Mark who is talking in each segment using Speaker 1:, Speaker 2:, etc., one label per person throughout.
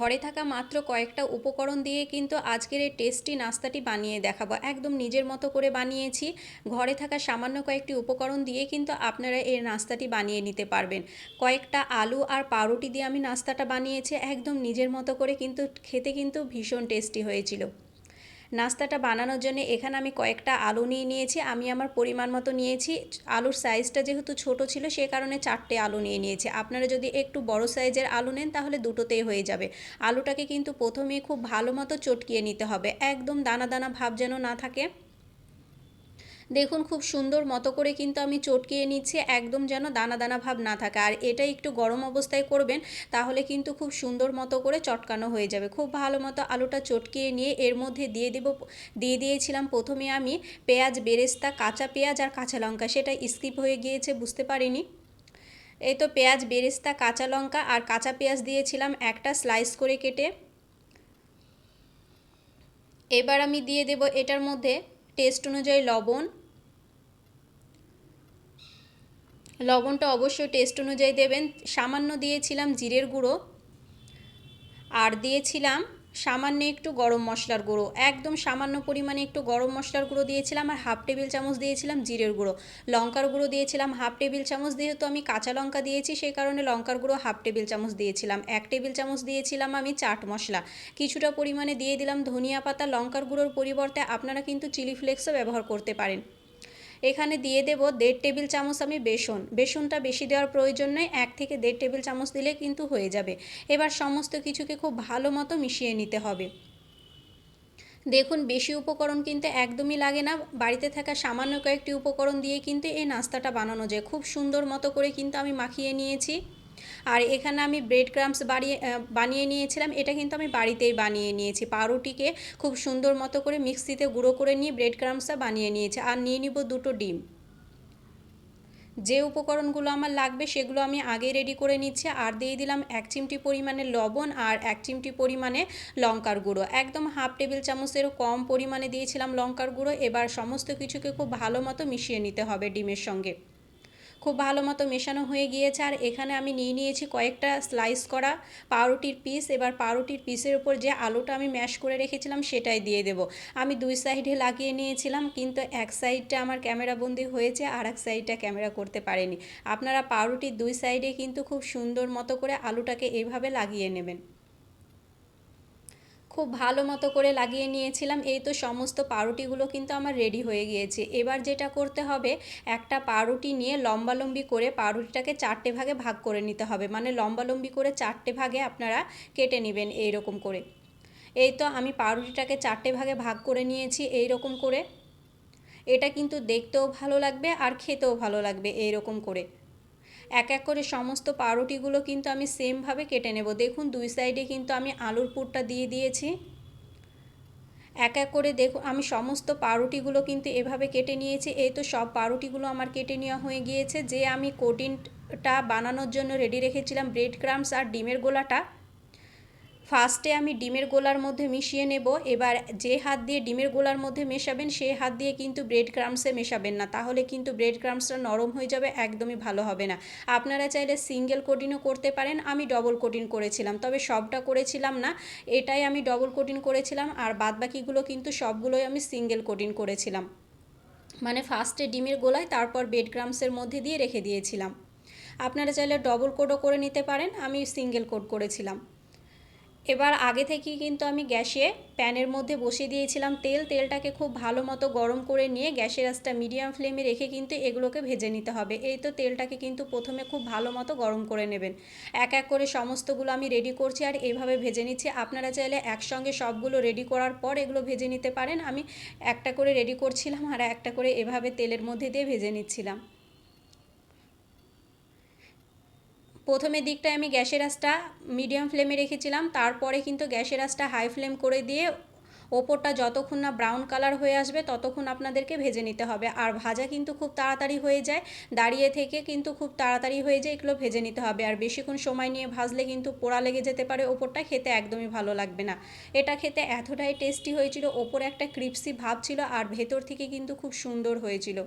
Speaker 1: ঘরে থাকা মাত্র কয়েকটা উপকরণ দিয়ে কিন্তু আজকের এই টেস্টি নাস্তাটি বানিয়ে দেখাবো। একদম নিজের মতো করে বানিয়েছি। ঘরে থাকা সামান্য কয়েকটি উপকরণ দিয়ে কিন্তু আপনারা এই নাস্তাটি বানিয়ে নিতে পারবেন। কয়েকটা আলু আর পাউরুটি দিয়ে আমি নাস্তাটা বানিয়েছি। একদম নিজের মতো করে কিন্তু খেতে কিন্তু ভীষণ টেস্টি হয়েছিল। নাস্তাটা বানানোর জন্য এখানে আমি কয়েকটা আলু নিয়ে নিয়েছি, আমি আমার পরিমাণ মতো নিয়েছি। আলুর সাইজটা যেহেতু ছোট ছিল, সে কারণে চারটে আলু নিয়ে নিয়েছি। আপনারা যদি একটু বড় সাইজের আলু নেন, তাহলে দুটোতেই হয়ে যাবে। আলুটাকে কিন্তু প্রথমে খুব ভালো মতো চটকিয়ে নিতে হবে। একদম দানা দানা ভাব যেন না থাকে। দেখুন, খুব সুন্দর মতো করে কিন্তু আমি চটকিয়ে নিচ্ছি, একদম যেন দানা দানা ভাব না থাকে। আর এটা একটু গরম অবস্থায় করবেন, তাহলে কিন্তু খুব সুন্দর মতো করে চটকানো হয়ে যাবে। খুব ভালো মতো আলুটা চটকিয়ে নিয়ে এর মধ্যে দিয়ে দেব, দিয়ে দিয়েছিলাম প্রথমে আমি পেঁয়াজ, বেরেস্তা, কাঁচা পেঁয়াজ আর কাঁচা লঙ্কা। সেটা স্কিপ হয়ে গিয়েছে, বুঝতে পারিনি। এই তো পেঁয়াজ, বেরেস্তা, কাঁচা লঙ্কা আর কাঁচা পেঁয়াজ দিয়েছিলাম একটা স্লাইস করে কেটে। এবার আমি দিয়ে দেব এটার মধ্যে টেস্ট অনুযায়ী লবণ লবণটা অবশ্যই টেস্ট অনুযায়ী দেবেন। সামান্য দিয়েছিলাম জিরের গুঁড়ো। আর দিয়েছিলাম সামান্য একটু গরম মশলার গুঁড়ো। একদম সামান্য পরিমাণে একটু গরম মশলার গুঁড়ো দিয়েছিলাম আর হাফ টেবিল চামচ দিয়েছিলাম জিরের গুঁড়ো। লঙ্কার গুঁড়ো দিয়েছিলাম হাফ টেবিল চামচ, যেহেতু আমি কাঁচা লঙ্কা দিয়েছি, সেই কারণে লঙ্কার গুঁড়ো হাফ টেবিল চামচ দিয়েছিলাম। এক টেবিল চামচ দিয়েছিলাম আমি চাট মশলা। কিছুটা পরিমাণে দিয়ে দিলাম ধনিয়া পাতা। লঙ্কার গুঁড়োর পরিবর্তে আপনারা কিন্তু চিলি ফ্লেক্সও ব্যবহার করতে পারেন। এখানে দিয়ে দেব দেড় টেবিল চামচ আমি বেসন। বেসনটা বেশি দেওয়ার প্রয়োজন নেই, এক থেকে দেড় টেবিল চামচ দিলে কিন্তু হয়ে যাবে। এবার সমস্ত কিছুকে খুব ভালো মতো মিশিয়ে নিতে হবে। দেখুন, বেশি উপকরণ কিন্তু একদমই লাগে না। বাড়িতে থাকা সামান্য কয়েকটি উপকরণ দিয়ে কিন্তু এই নাস্তাটা বানানো যায়। খুব সুন্দর মতো করে কিন্তু আমি মাখিয়ে নিয়েছি। আর এখানে আমি ব্রেড ক্রামস বাড়িয়ে বানিয়ে নিয়েছিলাম। এটা কিন্তু আমি বাড়িতেই বানিয়ে নিয়েছি। পাউরুটিকে খুব সুন্দর মতো করে মিক্সিতে গুঁড়ো করে নিয়ে ব্রেড ক্রামসটা বানিয়ে নিয়েছি। আর নিয়ে নিব দুটো ডিম। যে উপকরণগুলো আমার লাগবে সেগুলো আমি আগে রেডি করে নিচ্ছি। আর দিয়ে দিলাম এক চিমটি পরিমাণে লবণ আর এক চিমটি পরিমাণে লঙ্কার গুঁড়ো। একদম হাফ টেবিল চামচেরও কম পরিমাণে দিয়েছিলাম লঙ্কার গুঁড়ো। এবার সমস্ত কিছুকে খুব ভালো মতো মিশিয়ে নিতে হবে ডিমের সঙ্গে। খুব ভালো মতো মেশানো হয়ে গিয়েছে। আর এখানে আমি নিয়ে নিয়েছি কয়েকটা স্লাইস করা পাউরুটির পিস এবার পাউরুটির পিসের উপর যে আলুটা আমি ম্যাশ করে রেখেছিলাম সেটাই দিয়ে দেব। আমি দুই সাইডে লাগিয়ে নিয়েছিলাম, কিন্তু এক সাইডটা আমার ক্যামেরা বন্দি হয়েছে আর এক সাইডটা ক্যামেরা করতে পারেনি। আপনারা পাউরুটির দুই সাইডে কিন্তু খুব সুন্দর মতো করে আলুটাকে এভাবে লাগিয়ে নেবেন। খুব ভালো মতো করে লাগিয়ে নিয়েছিলাম। এই তো সমস্ত পাউরুটিগুলো কিন্তু আমার রেডি হয়ে গিয়েছে। এবার যেটা করতে হবে, একটা পাউরুটি নিয়ে লম্বালম্বি করে পাউরুটিটাকে চারটে ভাগে ভাগ করে নিতে হবে। মানে লম্বালম্বি করে চারটে ভাগে আপনারা কেটে নেবেন এইরকম করে। এই তো আমি পাউরুটিটাকে চারটে ভাগে ভাগ করে নিয়েছি এই রকম করে। এটা কিন্তু দেখতেও ভালো লাগবে আর খেতেও ভালো লাগবে এই রকম করে। এক এক করে সমস্ত পাউরুটিগুলো কিন্তু আমি সেমভাবে কেটে নেব। দেখুন, দুই সাইডে কিন্তু আমি আলুর পুরটা দিয়ে দিয়েছি। এক এক করে দেখুন আমি সমস্ত পাউরুটিগুলো কিন্তু এভাবে কেটে নিয়েছি। এই তো সব পাউরুটিগুলো আমার কেটে নেওয়া হয়ে গিয়েছে। যে আমি কোটিনটা বানানোর জন্য রেডি রেখেছিলাম ব্রেড ক্রামস আর ডিমের গোলাটা ফার্স্টে আমি ডিমের গোলার মধ্যে মিশিয়ে নেব। এবার যে হাত দিয়ে ডিমের গোলার মধ্যে মেশাবেন সেই হাত দিয়ে কিন্তু ব্রেড ক্রামসে মেশাবেন না। তাহলে কিন্তু ব্রেড ক্রামসটা নরম হয়ে যাবে, একদমই ভালো হবে না। আপনারা চাইলে সিঙ্গেল কোটিনও করতে পারেন। আমি ডবল কোটিন করেছিলাম, তবে সবটা করেছিলাম না। এটাই আমি ডবল কোটিন করেছিলাম, আর বাদবাকিগুলো কিন্তু সবগুলোই আমি সিঙ্গেল কোটিন করেছিলাম। মানে ফার্স্টে ডিমের গোলায়, তারপর ব্রেড ক্রামসের মধ্যে দিয়ে রেখে দিয়েছিলাম। আপনারা চাইলে ডবল কোডও করে নিতে পারেন, আমি সিঙ্গেল কোড করেছিলাম। এবার আগে থেকেই কিন্তু আমি গ্যাসে প্যানের মধ্যে বসিয়ে দিয়েছিলাম তেল। তেলটাকে খুব ভালো মতো গরম করে নিয়ে গ্যাসের আঁচটা মিডিয়াম ফ্লেমে রেখে কিন্তু এগুলোকে ভেজে নিতে হবে। এই তো তেলটাকে কিন্তু প্রথমে খুব ভালো মতো গরম করে নেবেন। এক এক করে সমস্তগুলো আমি রেডি করছি আর এইভাবে ভেজে নিচ্ছি। আপনারা চাইলে একসঙ্গে সবগুলো রেডি করার পর এগুলো ভেজে নিতে পারেন। আমি একটা করে রেডি করছিলাম আর একটা করে এভাবে তেলের মধ্যে দিয়ে ভেজে নিচ্ছিলাম। প্রথমের দিকটায় আমি গ্যাসের আঁচটা মিডিয়াম ফ্লেমে রেখেছিলাম, তারপরে কিন্তু গ্যাসের আঁচটা হাই ফ্লেম করে দিয়ে ওপরটা যতক্ষণ না ব্রাউন কালার হয়ে আসবে ততক্ষণ আপনাদেরকে ভেজে নিতে হবে। আর ভাজা কিন্তু খুব তাড়াতাড়ি হয়ে যায়, দাঁড়িয়ে থেকে কিন্তু খুব তাড়াতাড়ি হয়ে যায়, এগুলো ভেজে নিতে হবে। আর বেশিক্ষণ সময় নিয়ে ভাজলে কিন্তু পোড়া লেগে যেতে পারে ওপরটা, খেতে একদমই ভালো লাগবে না। এটা খেতে এতটাই টেস্টি হয়েছিল, ওপরে একটা ক্রিপসি ভাব ছিল আর ভেতর থেকে কিন্তু খুব সুন্দর হয়েছিল।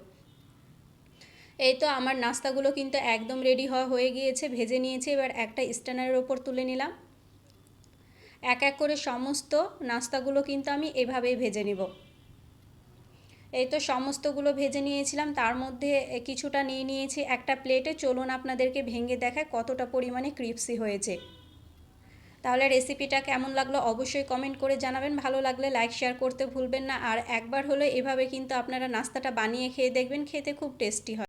Speaker 1: এই তো আমার নাস্তাগুলো কিন্তু একদম রেডি হওয়া হয়ে গিয়েছে, ভেজে নিয়েছি, এবার একটা স্ট্যান্ডারের ওপর তুলে নিলাম। এক এক করে সমস্ত নাস্তাগুলো কিন্তু আমি এভাবেই ভেজে নিব। এই তো সমস্তগুলো ভেজে নিয়েছিলাম, তার মধ্যে কিছুটা নিয়ে নিয়েছি, একটা প্লেটে চলুন আপনাদেরকে ভেঙে দেখায় কতটা পরিমাণে ক্রিপসি হয়েছে। তাহলে রেসিপিটা কেমন লাগল অবশ্যই কমেন্ট করে জানাবেন, ভালো লাগলে লাইক শেয়ার করতে ভুলবেন না, আর একবার হলে এভাবে কিন্তু আপনারা নাস্তাটা বানিয়ে খেয়ে দেখবেন, খেতে খুব টেস্টি হয়।